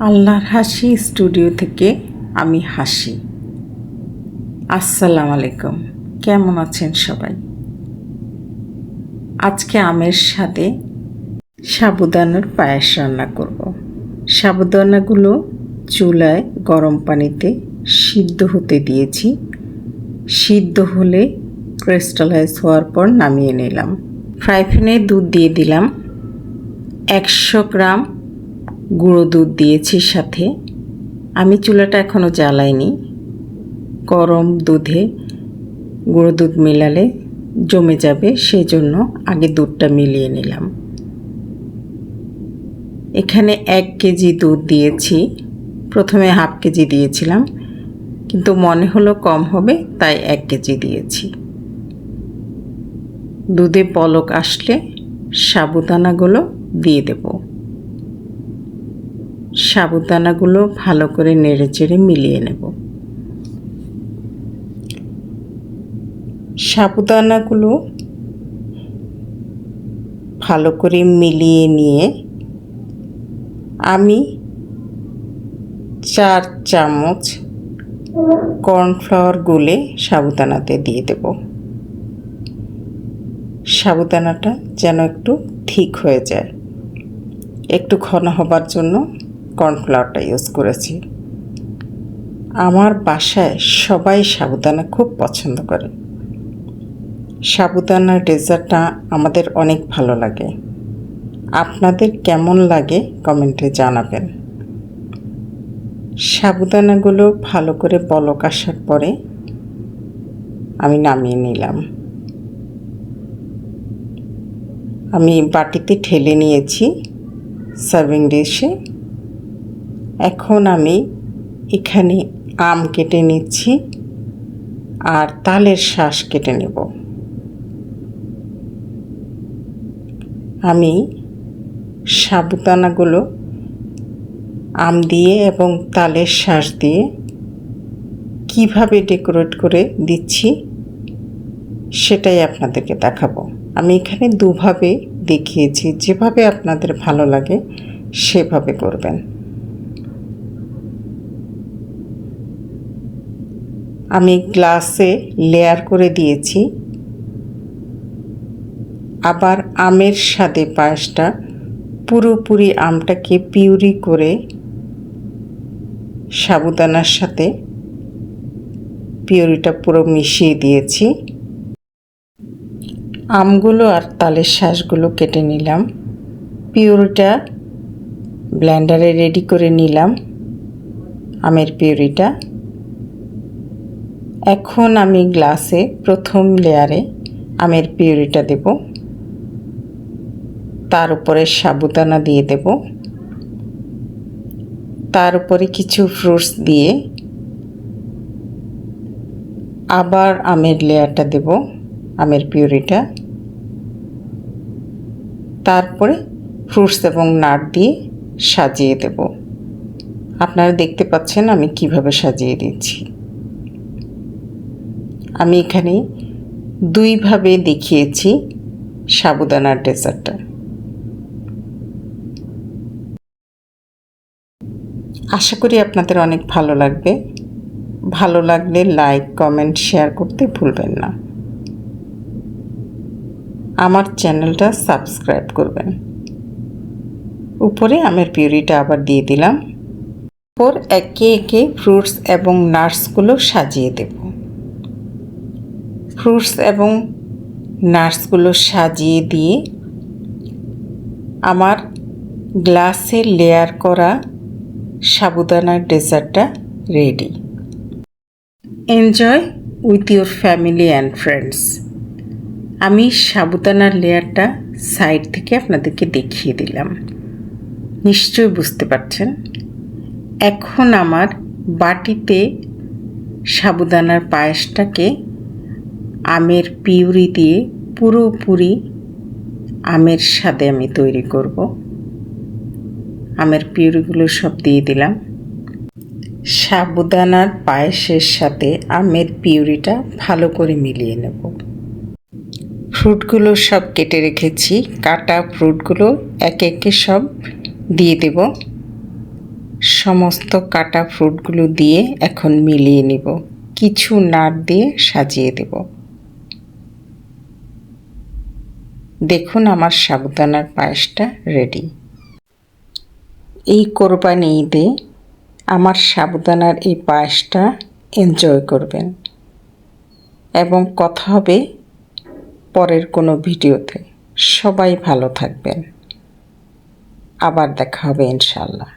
আল্লাহর হাসি স্টুডিও থেকে আমি হাসি। আসসালাম আলাইকুম। কেমন আছেন সবাই? আজকে আমের সাথে সাবুদানার পায়েস রান্না করব। সাবুদানাগুলো চুলায় গরম পানিতে সিদ্ধ হতে দিয়েছি। সিদ্ধ হলে ক্রিস্টালাইজ হওয়ার পর নামিয়ে নিলাম। ফ্রাই দুধ দিয়ে দিলাম। একশো গ্রাম গুঁড়ো দুধ দিয়েছি সাথে। আমি চুলাটা এখনও জ্বালাইনি। গরম দুধে গুঁড়ো দুধ মেলালে জমে যাবে সেই জন্য আগে দুধটা মিলিয়ে নিলাম। এখানে এক কেজি দুধ দিয়েছি। প্রথমে হাফ কেজি দিয়েছিলাম, কিন্তু মনে হলো কম হবে, তাই এক কেজি দিয়েছি। দুধে পলক আসলে সাবুদানাগুলো দিয়ে দেবো। সাবুদানাগুলো ভালো করে নেড়ে চেড়ে মিলিয়ে নেব। সাবুদানাগুলো ভালো করে মিলিয়ে নিয়ে আমি চার চামচ কর্নফ্লাওয়ার গুলে সাবুদানাতে দিয়ে দেব। সাবুদানাটা যেন একটু ঠিক হয়ে যায়। একটু ঘন হবার জন্য কর্নফ্লাওয়ারটা ইউজ করেছি। আমার বাসায় সবাই সাবুদানা খুব পছন্দ করে। সাবুদানার ডেজার্টটা আমাদের অনেক ভালো লাগে। আপনাদের কেমন লাগে কমেন্টে জানাবেন। সাবুদানাগুলো ভালো করে বলক আসার পরে আমি নামিয়ে নিলাম। আমি বাটিতে ঠেলে নিয়েছি সার্ভিং ডিশে। এখন আমি এখানে আম কেটে নিচ্ছি আর তালের শ্বাস কেটে নেব। আমি সাবুদানাগুলো আম দিয়ে এবং তালের শ্বাস দিয়ে কীভাবে ডেকোরেট করে দিচ্ছি সেটাই আপনাদেরকে দেখাবো। আমি এখানে দুভাবে দেখিয়েছি, যেভাবে আপনাদের ভালো লাগে সেভাবে করবেন। আমি গ্লাসে লেয়ার করে দিয়েছি। আবার আমের স্বাদে পায়েসটা পুরোপুরি আমটাকে পিউরি করে সাবুদানার সাথে পিউরিটা পুরো মিশিয়ে দিয়েছি। আমগুলো আর তালের শ্বাসগুলো কেটে নিলাম। পিউরিটা ব্লেন্ডারে রেডি করে নিলাম। আমের পিউরিটা। এখন আমি গ্লাসে প্রথম লেয়ারে আমের পিউরিটা দেব। তার উপরে সাবুদানা দিয়ে দেব। তার উপরে কিছু ফ্রুটস দিয়ে আবার আমের লেয়ারটা দেব, আমের পিউরিটা। তারপরে ফ্রুটস এবং নাট দিয়ে সাজিয়ে দেব। আপনারা দেখতে পাচ্ছেন আমি কীভাবে সাজিয়ে দিচ্ছি। আমি এখানে দুইভাবে দেখিয়েছি সাবুদানার ডেজার্টটা। আশা করি আপনাদের অনেক ভালো লাগবে। ভালো লাগলে লাইক, কমেন্ট, শেয়ার করতে ভুলবেন না। আমার চ্যানেলটা সাবস্ক্রাইব করবেন। উপরে আমের পিউরিটা আবার দিয়ে দিলাম। ওপর একে একে ফ্রুটস এবং নাটসগুলো সাজিয়ে দেব। ফ্রুটস এবং নাটসগুলো সাজিয়ে দিয়ে আমার গ্লাসে লেয়ার করা সাবুদানার ডেজার্টটা ready. Enjoy with your family and friends আমি সাবুদানার লেয়ারটা সাইড থেকে আপনাদেরকে দেখিয়ে দিলাম। নিশ্চয়ই বুঝতে পারছেন। এখন আমার বাটিতে সাবুদানার পায়েসটাকে আমের পিউরি দিয়ে পুরোপুরি আমের স্বাদে আমি তৈরি করব। আমের পিউরিগুলো সব দিয়ে দিলাম। সাবুদানার পায়েসের সাথে আমের পিউরিটা ভালো করে মিলিয়ে নেব। ফ্রুটগুলো সব কেটে রেখেছি। কাটা ফ্রুটগুলো একে একে সব দিয়ে দেব। সমস্ত কাটা ফ্রুটগুলো দিয়ে এখন মিলিয়ে নিব। কিছু নাট দিয়ে সাজিয়ে দেব। দেখুন আমার সাবুদানার পায়েসটা রেডি এই কোরবানি ঈদে আমার সাবুদানার এই পায়েসটা এনজয় করবেন। এবং কথা হবে পরের কোনো ভিডিওতে। সবাই ভালো থাকবেন। আবার দেখা হবে ইনশাল্লাহ